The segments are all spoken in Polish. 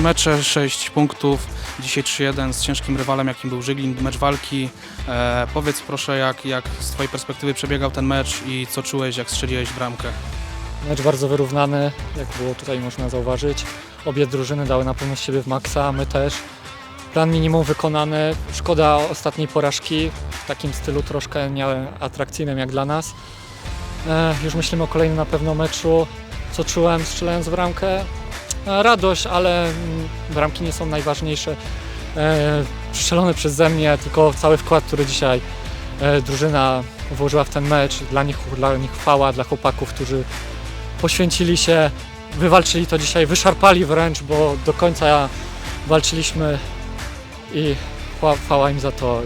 mecze, 6 punktów. Dzisiaj 3-1 z ciężkim rywalem, jakim był Żyglin, mecz walki. E, powiedz proszę, jak, jak z Twojej perspektywy przebiegał ten mecz i co czułeś, jak strzeliłeś bramkę? Mecz bardzo wyrównany, jak było tutaj można zauważyć. Obie drużyny dały na pewno siebie w maksa, my też. Plan minimum wykonany. Szkoda ostatniej porażki w takim stylu troszkę nieatrakcyjnym jak dla nas. E, już myślimy o kolejnym na pewno meczu. Co czułem strzelając w bramkę? E, radość, ale mm, bramki nie są najważniejsze. E, strzelone przeze mnie, tylko cały wkład, który dzisiaj e, drużyna włożyła w ten mecz. Dla nich, dla nich chwała, dla chłopaków, którzy poświęcili się, wywalczyli to dzisiaj, wyszarpali wręcz, bo do końca walczyliśmy i chwa- chwała im za to.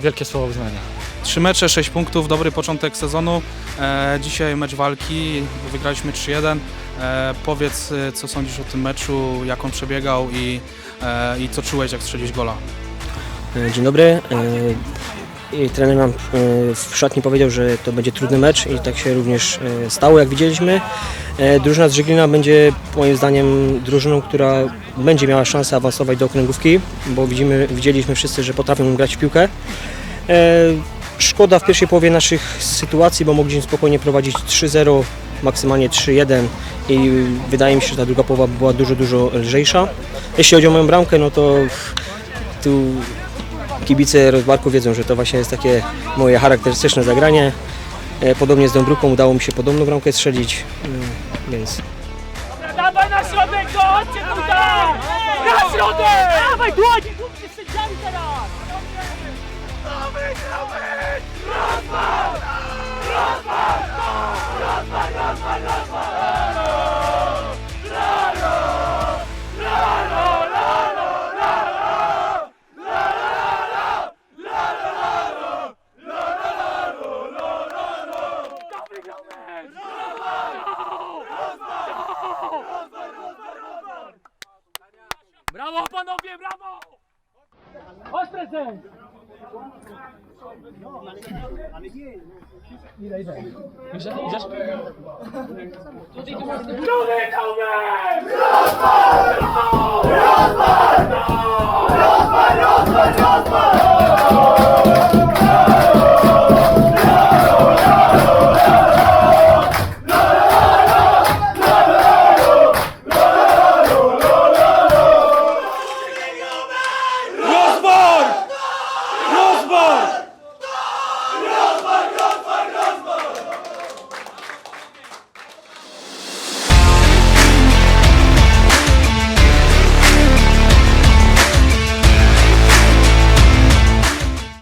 Wielkie słowo uznania. Trzy mecze, 6 punktów, dobry początek sezonu. E, dzisiaj mecz walki, wygraliśmy 3-1. E, powiedz, e, co sądzisz o tym meczu, jak on przebiegał i, i co czułeś, jak strzeliłeś gola? Dzień dobry. I trener nam w szatni powiedział, że to będzie trudny mecz i tak się również stało, jak widzieliśmy. Drużyna z Żyglina będzie moim zdaniem drużyną, która będzie miała szansę awansować do okręgówki, bo widzimy, widzieliśmy wszyscy, że potrafią grać w piłkę. E, Szkoda w pierwszej połowie naszych sytuacji, bo mogliśmy spokojnie prowadzić 3-0, maksymalnie 3-1 i wydaje mi się, że ta druga połowa była dużo, dużo lżejsza. Jeśli chodzi o moją bramkę, no to tu kibice rozbarku wiedzą, że to właśnie jest takie moje charakterystyczne zagranie. E, Podobnie z Dąbruką udało mi się podobną bramkę strzelić, mm, więc Dawaj na środek, chodźcie tutaj! Na środek! Dawaj, dłoń! Róbcie sędziami teraz! Brawo panowie, brawo! Chodź prezent! Ile, ile? Idziesz? Idziesz? Kto wygrał mecz? Rozwal! Rozwal! Rozwal!